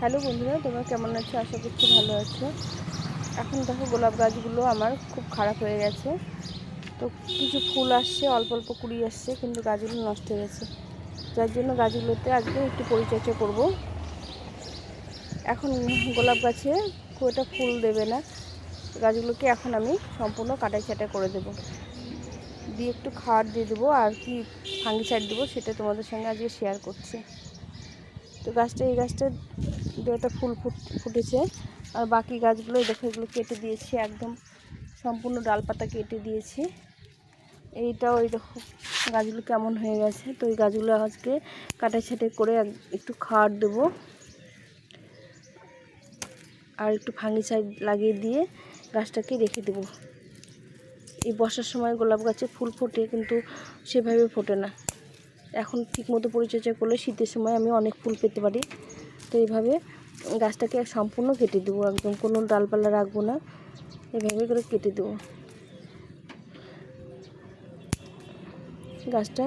Hello বন্ধুরা, তোমরা কেমন আছো? আশা করছি ভালো আছো। এখন দেখো গোলাপ গাছগুলো আমার খুব খারাপ হয়ে গেছে। তো কিছু ফুল আসছে, অল্প অল্প কুড়ি আসছে, কিন্তু গাছগুলো নষ্ট হয়ে গেছে। যার জন্য গাছগুলোতে আজকে একটু পরিচর্যা করব। এখন গোলাপ গাছে খুব একটা ফুল দেবে না। গাছগুলোকে এখন আমি সম্পূর্ণ কাটাই ছাটাই করে দেবো। দিয়ে একটু খাবার দিয়ে দেবো, আর কি ফাঙ্গিসাইড দেবো সেটা তোমাদের সঙ্গে আজকে শেয়ার করছি। তো গাছটা, এই গাছটা একটা ফুল ফুট, ফুটেছে। আর বাকি গাছগুলো দেখো, এগুলো কেটে দিয়েছি একদম। সম্পূর্ণ ডালপাতা কেটে দিয়েছি। এইটাও ওই দেখো, গাছগুলো কেমন হয়ে গেছে। তো এই গাছগুলো আজকে কাটাই ছাটাই করে একটু খাওয়ার দেবো। আর একটু ফাঙ্গিসাইড লাগিয়ে দিয়ে গাছটাকে রেখে দেবো। এই বর্ষার সময় গোলাপ গাছে ফুল ফোটে, কিন্তু সেভাবে ফোটে না। এখন ঠিকমতো পরিচর্যা করলে শীতের সময় আমি অনেক ফুল পেতে পারি। তো এইভাবে গাছটাকে সম্পূর্ণ কেটে দেবো, একদম কোনো ডালপালা রাখব না। এভাবে করে কেটে দেবো। গাছটা,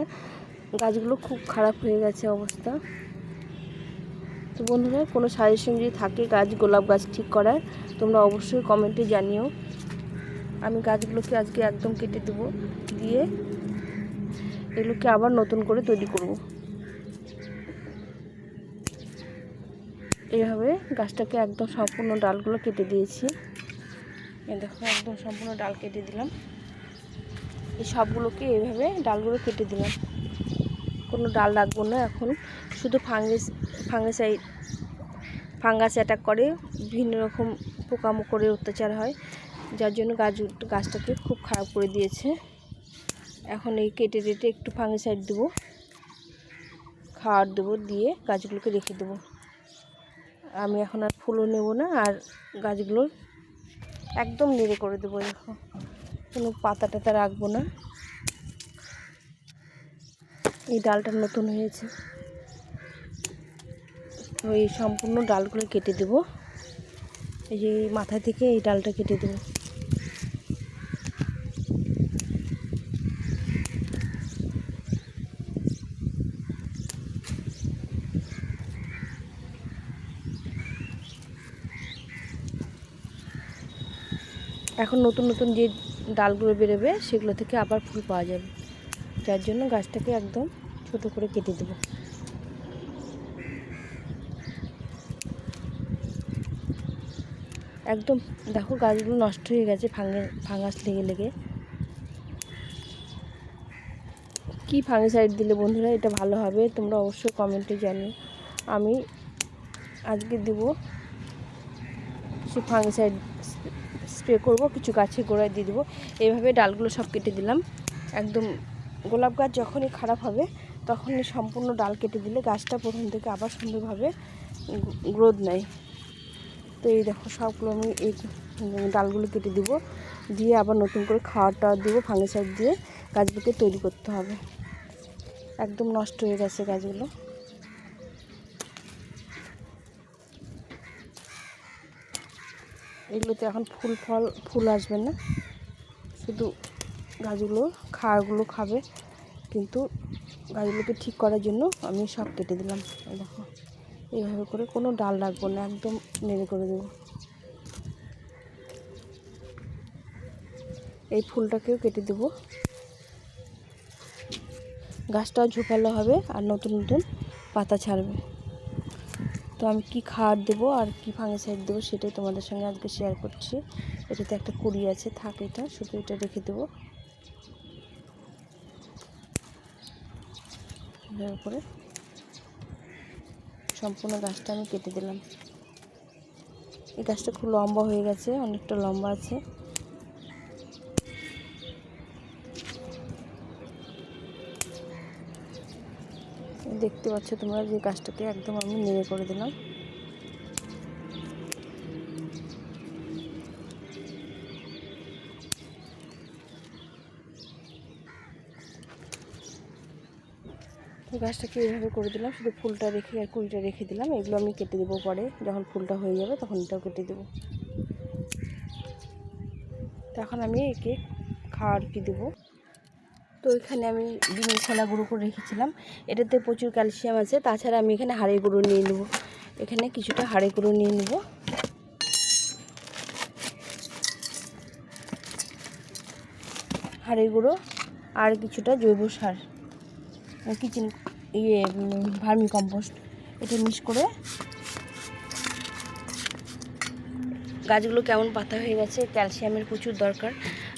গাছগুলো খুব খারাপ হয়ে গেছে অবস্থা। তো বন্ধুরা, কোনো সাজেশন যদি থাকে গাছ, গোলাপ গাছ ঠিক করার, তোমরা অবশ্যই কমেন্টে জানিও। আমি গাছগুলোকে আজকে একদম কেটে দেবো, দিয়ে এগুলোকে আবার নতুন করে তৈরি করব। এইভাবে গাছটাকে একদম সম্পূর্ণ ডালগুলো কেটে দিয়েছি। এই দেখো, একদম সম্পূর্ণ ডাল কেটে দিলাম। এই সবগুলোকে এইভাবে ডালগুলো কেটে দিলাম। কোনো ডাল রাখব না এখন। শুধু ফাঙ্গাস, ফাঙ্গাসাইড, ফাঙ্গাস অ্যাটাক করে। বিভিন্ন রকম পোকামাকড়ের অত্যাচার হয়, যার জন্য গাছ গাছটাকে খুব খারাপ করে দিয়েছে। এখন এই কেটে কেটে একটু ফাঙ্গিসাইড দেবো। খাওয়ার দেবো, দিয়ে গাছগুলোকে রেখে দেবো। আমি এখন আর ফুলও নেব না, আর গাছগুলো একদম নেড়ে করে দেবো, দেখো। কোনো পাতা টাতা রাখব না। এই ডালটা নতুন হয়েছে। ওই সম্পূর্ণ ডালগুলো কেটে দেবো। এই যে মাথা থেকে এই ডালটা কেটে দেবো। এখন নতুন নতুন যে ডালগুলো বেরোবে, সেগুলো থেকে আবার ফুল পাওয়া যাবে। যার জন্য গাছটাকে একদম ছোট করে কেটে দেবো। একদম দেখো গাছগুলো নষ্ট হয়ে গেছে, ফাঙ্গে, ফাঙ্গাস লেগে লেগে। কি ফাঙ্গিসাইড দিলে বন্ধুরা এটা ভালো হবে, তোমরা অবশ্যই কমেন্টে জানিও। আমি আজকে দেবো কিছু ফাঙ্গিসাইড স্প্রে করব, কিছু গাছে গোড়ায় দিয়ে দেবো। এইভাবে ডালগুলো সব কেটে দিলাম। একদম গোলাপ গাছ যখনই খারাপ হবে, তখনই সম্পূর্ণ ডাল কেটে দিলে গাছটা প্রথম থেকে আবার সুন্দরভাবে গ্রোথ নেয়। তো এই দেখো, সবগুলো আমি এই ডালগুলো কেটে দিব। দিয়ে আবার নতুন করে খাওয়ার টাওয়ার দেবো, ফাঙ্গিসাইড দিয়ে গাছগুলোকে তৈরি করতে হবে। একদম নষ্ট হয়ে গেছে গাছগুলো। এগুলোতে এখন ফুল ফল, ফুল আসবে না। শুধু গাছগুলো, খাওয়ারগুলো খাবে। কিন্তু গাছগুলোকে ঠিক করার জন্য আমি সব কেটে দিলাম। দেখো, এইভাবে করে কোনো ডাল রাখব না, একদম নেড়ে করে দেবো। এই ফুলটাকেও কেটে দেবো। গাছটাও ঝোপালো হবে আর নতুন নতুন পাতা ছাড়বে। তো আমি কি খাবার দেবো আর কি ফাঙ্গিসাইড দেবো সেটাই তোমাদের সঙ্গে আজকে শেয়ার করছি। এটাতে একটা কুড়ি আছে, থাক এটা, শুধু এটা রেখে দেবো। করে সম্পূর্ণ গাছটা আমি কেটে দিলাম। এই গাছটা খুব লম্বা হয়ে গেছে, অনেকটা লম্বা আছে। দেখতে পাচ্ছ তোমরা যে গাছটাকে একদম আমি নেড়ে করে দিলাম। গাছটাকে এইভাবে করে দিলাম, শুধু ফুলটা রেখে আর কুড়িটা রেখে দিলাম। এগুলো আমি কেটে দেবো পরে, যখন ফুলটা হয়ে যাবে তখন এটাও কেটে দেবো। তখন আমি একে খাওয়ার কি দেবো। তো এখানে আমি ডিমের ছোলা গুঁড়ো করে রেখেছিলাম। এটাতে প্রচুর ক্যালসিয়াম আছে, তাছাড়া আমি এখানে হাড়ের গুঁড়ো নিয়ে নেব। এখানে কিছুটা হাড়ে গুঁড়ো নিয়ে নেব। হাড়ে গুঁড়ো আর কিছুটা জৈব সার কিচেন ইয়ে ভার্মি কম্পোস্ট, এটা মিক্স করে। গাছগুলো কেমন পাতা হয়ে গেছে, ক্যালসিয়ামের প্রচুর দরকার,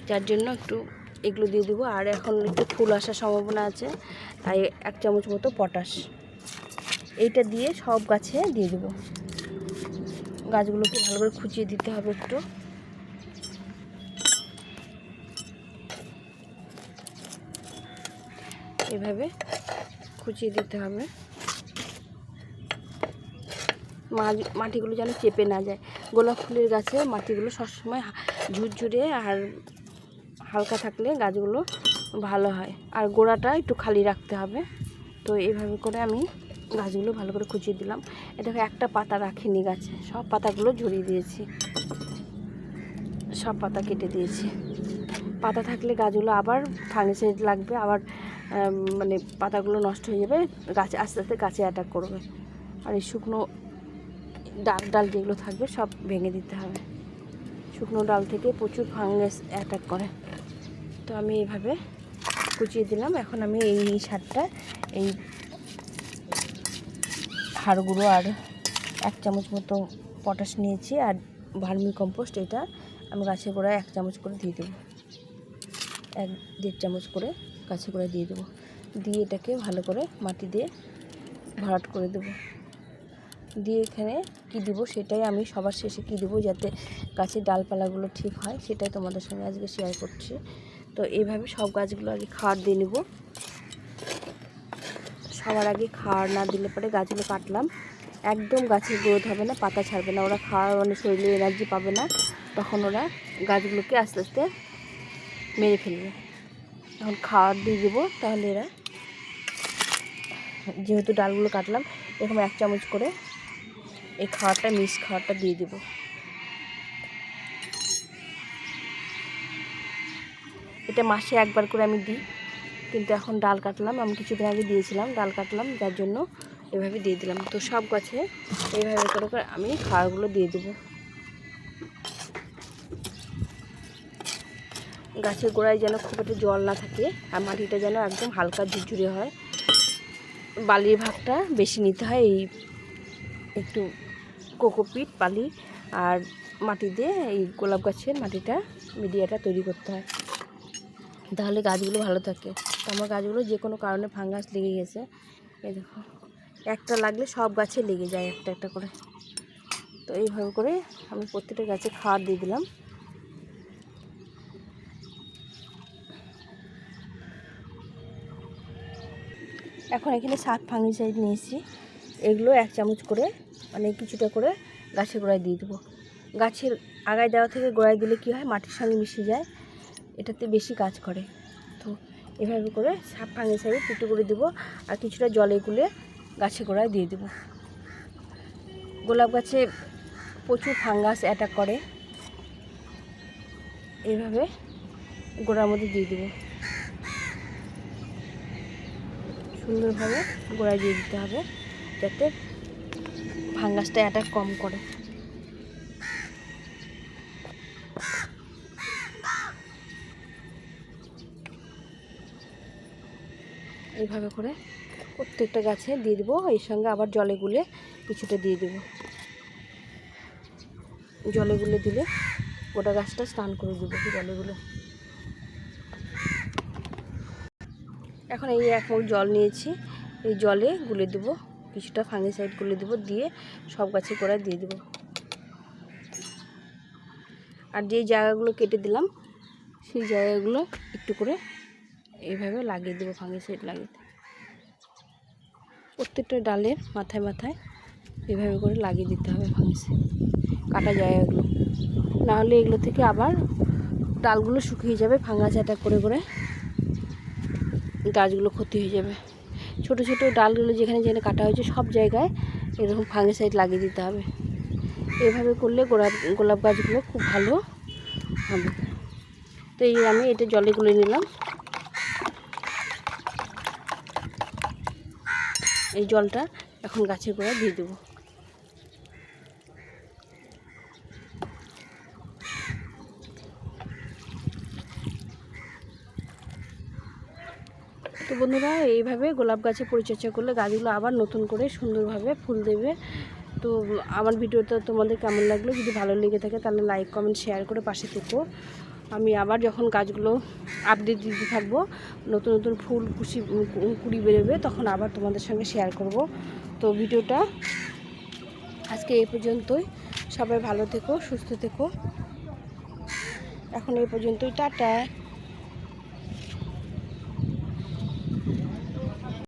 যার জন্য একটু এগুলো দিয়ে দেবো। আর এখন একটু ফুল আসার সম্ভাবনা আছে, তাই এক চামচ মতো পটাশ। এইটা দিয়ে সব গাছে দিয়ে দেবো। গাছগুলোকে ভালো করে খুঁচিয়ে দিতে হবে একটু। এভাবে খুঁচিয়ে দিতে হবে। মাটিগুলো যেন চেপে না যায়। গোলাপ ফুলের গাছে মাটিগুলো সবসময় ঝুরঝুরে আর হালকা থাকলে গাছগুলো ভালো হয়। আর গোড়াটা একটু খালি রাখতে হবে। তো এইভাবে করে আমি গাছগুলো ভালো করে খুঁচিয়ে দিলাম। এটা একটা পাতা রাখিনি গাছে। সব পাতাগুলো ঝরিয়ে দিয়েছি। সব পাতা কেটে দিয়েছি। পাতা থাকলে গাছগুলো আবার ফাঙ্গিসাইড লাগবে, আবার মানে পাতাগুলো নষ্ট হয়ে যাবে, গাছে আস্তে আস্তে গাছে অ্যাটাক করবে। আর এই শুকনো ডাল ডাল যেগুলো থাকবে সব ভেঙে দিতে হবে। শুকনো ডাল থেকে প্রচুর ফাঙ্গাস অ্যাটাক করে। তো আমি এইভাবে কুচিয়ে দিলাম। এখন আমি এই সারটা এই হাড় গুঁড়ো আর এক চামচ মতো পটাশ নিয়েছি আর ভার্মি কম্পোস্ট এটা আমি গাছে গোড়ায় এক চামচ করে দিয়ে দেবো। এক দেড় চামচ করে গাছে গোড়ায় দিয়ে দেবো। দিয়ে এটাকে ভালো করে মাটি দিয়ে ভরাট করে দেবো। দিয়ে এখানে কি দিব সেটাই আমি সবার শেষে কি দেবো যাতে গাছের ডালপালাগুলো ঠিক হয় সেটাই তোমাদের সঙ্গে আজকে শেয়ার করছি। তো এইভাবে সব গাছগুলো আগে খাওয়ার দিয়ে নেব। সবার আগে খাওয়ার না দিলে পরে গাছগুলো কাটলাম। একদম গাছের গ্রোথ হবে না, পাতা ছাড়বে না। ওরা খাওয়ার মানে শরীরে এনার্জি পাবে না। তখন ওরা গাছগুলোকে আস্তে আস্তে মেরে ফেলবে। তখন খাওয়ার দিয়ে দেবো, তাহলে এরা যেহেতু ডালগুলো কাটলাম, এরকম এক চামচ করে এই খাওয়ারটা মিক্স খাওয়ারটা দিয়ে দেবো। এটা মাসে একবার করে আমি দিই। কিন্তু এখন ডাল কাটলাম, আমি কিছুদিন আগে দিয়েছিলাম, ডাল কাটলাম, যার জন্য এভাবে দিয়ে দিলাম। তো সব গাছে এইভাবে করে করে আমি খাওয়ারগুলো দিয়ে দেবো। গাছের গোড়ায় যেন খুব একটা জল না থাকে আর মাটিটা যেন একদম হালকা ঝুরঝুরে হয়। বালির ভাগটা বেশি নিতে হয় এই একটু কোকোপিট বালি আর মাটি দিয়ে এই গোলাপ গাছের মাটিটা, মিডিয়াটা তৈরি করতে হয়। তাহলে গাছগুলো ভালো থাকে। তো আমার গাছগুলো যে কোনো কারণে ফাঙ্গাস লেগে গেছে। এই দেখো, একটা লাগলে সব গাছে লেগে যায় একটা একটা করে। তো এইভাবে করে আমি প্রত্যেকটা গাছে খাওয়ার দিয়ে দিলাম। এখন এখানে সাত ফাঙ্গিসাইড নিয়েছি। এগুলো এক চামচ করে মানে কিছুটা করে গাছের গোড়ায় দিয়ে দেবো। গাছের আগায় দেওয়া থেকে গোড়ায় দিলে কী হয়? মাটির সঙ্গে মিশে যায়। এটাতে বেশি কাজ করে। তো এভাবে করে সাপ ফাঙ্গিসাইড একটু করে দেবো আর কিছুটা জলে গুলে গাছে গোড়ায় দিয়ে দেবো। গোলাপ গাছে প্রচুর ফাঙ্গাস অ্যাটাক করে। এইভাবে গোড়ার মধ্যে দিয়ে দেবো। সুন্দরভাবে গোড়ায় দিয়ে দিতে হবে যাতে ফাঙ্গাসটা অ্যাটাক কম করে। এইভাবে করে প্রত্যেকটা গাছে দিয়ে দেবো, এর সঙ্গে আবার জলে গুলে কিছুটা দিয়ে দেবো। জলে গুলে দিলে গোটা গাছটা স্নান করে দেবো জলে গুলে। এখন এই এক মুখ জল নিয়েছি, এই জলে গুলে দেবো, কিছুটা ফাঙ্গিসাইড গুলে দেবো, দিয়ে সব গাছে গোড়ায় দিয়ে দেবো। আর যে জায়গাগুলো কেটে দিলাম, সেই জায়গাগুলো একটু করে এইভাবে লাগিয়ে দেবো ফাঙ্গিসাইড লাগিয়ে প্রত্যেকটা ডালের মাথায় মাথায় এভাবে করে লাগিয়ে দিতে হবে ফাঙ্গিসাইড কাটা জায়গাগুলো নাহলে এগুলো থেকে আবার ডালগুলো শুকিয়ে যাবে ফাঙ্গাস অ্যাটাক করে করে গাছগুলো ক্ষতি হয়ে যাবে। ছোট ছোট ডালগুলো যেখানে যেখানে কাটা হয়েছে সব জায়গায় এরকম ফাঙ্গিসাইড লাগিয়ে দিতে হবে। এভাবে করলে গোলাপ গোলাপ গাছগুলো খুব ভালো হবে। তো এই আমি এটা জলে গুলে নিলাম। এই জলটা এখন গাছের গোড়ায় দিয়ে দেবো। তো বন্ধুরা, এইভাবে গোলাপ গাছে পরিচর্যা করলে গাছগুলো আবার নতুন করে সুন্দরভাবে ফুল দেবে। তো আমার ভিডিওটা তোমাদের কেমন লাগল? যদি ভালো লেগে থাকে তাহলে লাইক কমেন্ট শেয়ার করে পাশে থেকো। আমি আবার যখন গাছগুলো আপডেট দিতে থাকব, নতুন নতুন ফুল কুশি কুড়ি বেরোবে, তখন আবার তোমাদের সঙ্গে শেয়ার করব। তো ভিডিওটা আজকে এই পর্যন্তই। সবাই ভালো থেকো, সুস্থ থেকো। এখন এই পর্যন্তই, টাটা।